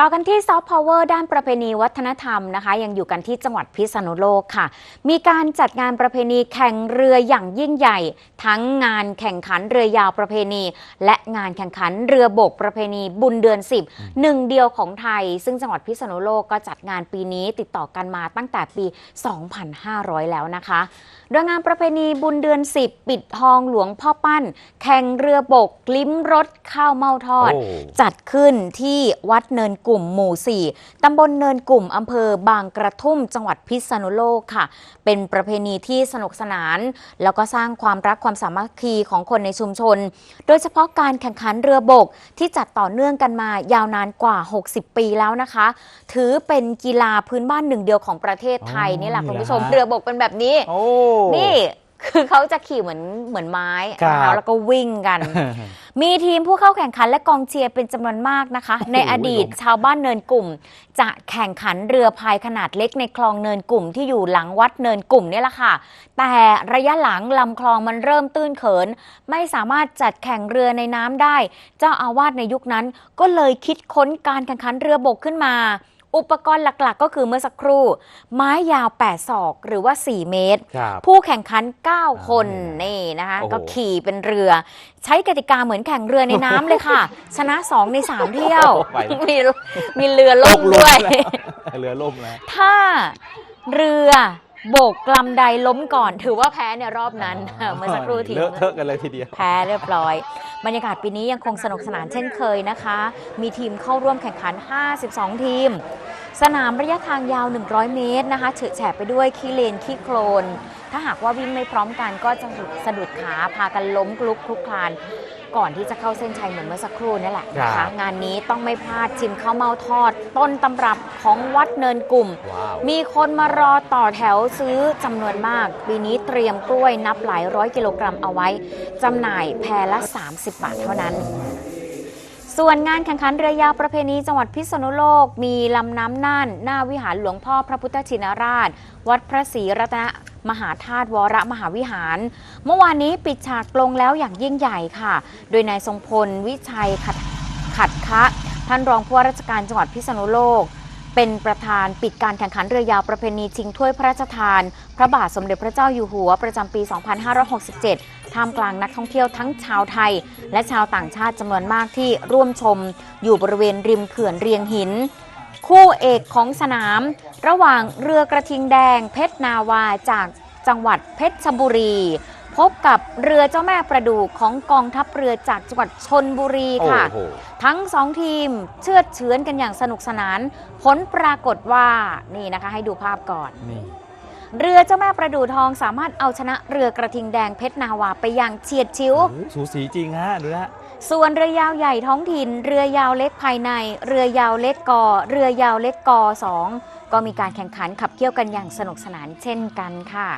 ต่อกันที่ซอฟต์พาวเวอร์ด้านประเพณีวัฒนธรรมนะคะ ยังอยู่กันที่จังหวัดพิษณุโลกค่ะ มีการจัดงานประเพณีแข่งเรืออย่างยิ่งใหญ่ ทั้งงานแข่งขันเรือยาวประเพณี และงานแข่งขันเรือบกประเพณีบุญเดือน 10 หนึ่งเดียวของไทย ซึ่งจังหวัดพิษณุโลกก็จัดงานปีนี้ติดต่อกันมาตั้งแต่ปี 2500 แล้วนะคะโดยงานประเพณีบุญเดือน 10 ปิดทองหลวงพ่อปั้น แข่งเรือบกลิ้มรสข้าวเม่าทอดโอ้จัดขึ้นที่วัดเนินกลุ่มหมู่ 4 ตำบลเนินกลุ่มอำเภอบางกระทุ่มจังหวัดพิษณุโลกค่ะ เป็นประเพณีที่สนุกสนาน แล้วก็สร้างความรักความสามัคคีของคนในชุมชน โดยเฉพาะการแข่งขันเรือบกที่จัดต่อเนื่องกันมายาวนานกว่า 60 ปีแล้วนะคะ ถือเป็นกีฬาพื้นบ้านหนึ่งเดียวของประเทศไทยอ๋อนี่แหละคุณผู้ชมนี่แหละฮะเรือบกเป็นแบบนี้โอ้นี่ คือเขาจะขี่เหมือนเหมือนไม้ครับนะคะแล้วก็วิ่งกัน มีทีมผู้เข้าแข่งขันและกองเชียร์เป็นจำนวนมากนะคะ ในอดีตลมชาวบ้านเนินกลุ่ม จะแข่งขันเรือพายขนาดเล็กในคลองเนินกลุ่มที่อยู่หลังวัดเนินกลุ่มเนี่ยแหละค่ะ แต่ระยะหลังลำคลองมันเริ่มตื้นเขิน ไม่สามารถจัดแข่งเรือในน้ำได้ เจ้าอาวาสในยุคนั้นก็เลยคิดค้นการแข่งขันเรือบกขึ้นมา อุปกรณ์หลักๆ ก็คือเมื่อสักครู่ ไม้ยาว 8 ศอกหรือว่า 4 เมตร ครับผู้แข่งขัน 9 คนอ่านี่นี่นะคะ โอ้โห ก็ขี่เป็นเรือ ใช้กติกาเหมือนแข่งเรือในน้ำเลยค่ะ ชนะ 2 ใน 3 เที่ยวไปมีมีเรือล่มด้วยเรือล่มแล้ว ถ้าเรือโบกลำใดล้มก่อน ถือว่าแพ้ในรอบนั้น เมื่อสักครู่ทีเลอะเทอะกันเลยทีเดียว แพ้เรียบร้อย บรรยากาศปีนี้ยังคงสนุกสนานเช่นเคยนะคะ มีทีมเข้าร่วมแข่งขัน 52 ทีม สนามระยะทางยาว 100 เมตรนะคะเฉอะแฉะไปด้วยขี้เลนขี้โคลน ถ้าหากว่าวิ่งไม่พร้อมกันก็จะสะดุดขาพากันล้มกลุกคลุกคลาน ก่อนที่จะเข้าเส้นชัยเหมือนเมื่อสักครู่นี่แหละนะครัคะบงานนี้ต้องไม่พลาดชิมข้าวเมาทอด ต้นตำรับของวัดเนินกลุ่ม ว้าว มีคนมารอต่อแถวซื้อจำนวนมาก ปีนี้เตรียมกล้วยนับหลายร้อยกิโลกรัมเอาไว้จำหน่ายแพรละ 30 บาทเท่านั้น ส่วนงานแข่งขันเรือยาวประเพณีจังหวัดพิษณุโลก มีลำน้ำน่าน หน้าวิหารหลวงพ่อพระพุทธชินราช วัดพระศรีรัตน มหาธาตุวรมหาวิหาร เมื่อวานนี้ปิดฉากลงแล้วอย่างยิ่งใหญ่ค่ะ โดยนายทรงพล วิชัยขัดขัดคะ ท่านรองผู้ว่าราชการจังหวัดพิษณุโลก เป็นประธานปิดการแข่งขันเรือยาวประเพณีชิงถ้วยพระราชทาน พระบาทสมเด็จพระเจ้าอยู่หัวประจำปี 2567ท่ามกลางนักท่องเที่ยวทั้งชาวไทย และชาวต่างชาติจำนวนมากที่ร่วมชม อยู่บริเวณริมเขื่อนเรียงหิน คู่เอกของสนาม ระหว่างเรือกระทิงแดงเพชรนาวาจากจังหวัดเพชรบุรี พบกับเรือเจ้าแม่ประดูกของกองทัพเรือจากจังหวัดชนบุรีค่ะ โอ้โห ทั้งสองทีมเชือดเฉือนกันอย่างสนุกสนาน ผลปรากฏว่านี่นะคะให้ดูภาพก่อน นี่ เรือเจ้าแม่ประดูทองสามารถเอาชนะเรือกระทิงแดงเพชรนาวาไปอย่างเฉียดชิว โอ้โหสูสีจริงฮะ ดูนะ ส่วนเรือยาวใหญ่ท้องถิ่น เรือยาวเล็กภายใน เรือยาวเล็กกอ เรือยาวเล็กกอสองก็มีการแข่งขันขับเคี่ยวกันอย่างสนุกสนานเช่นกันค่ะ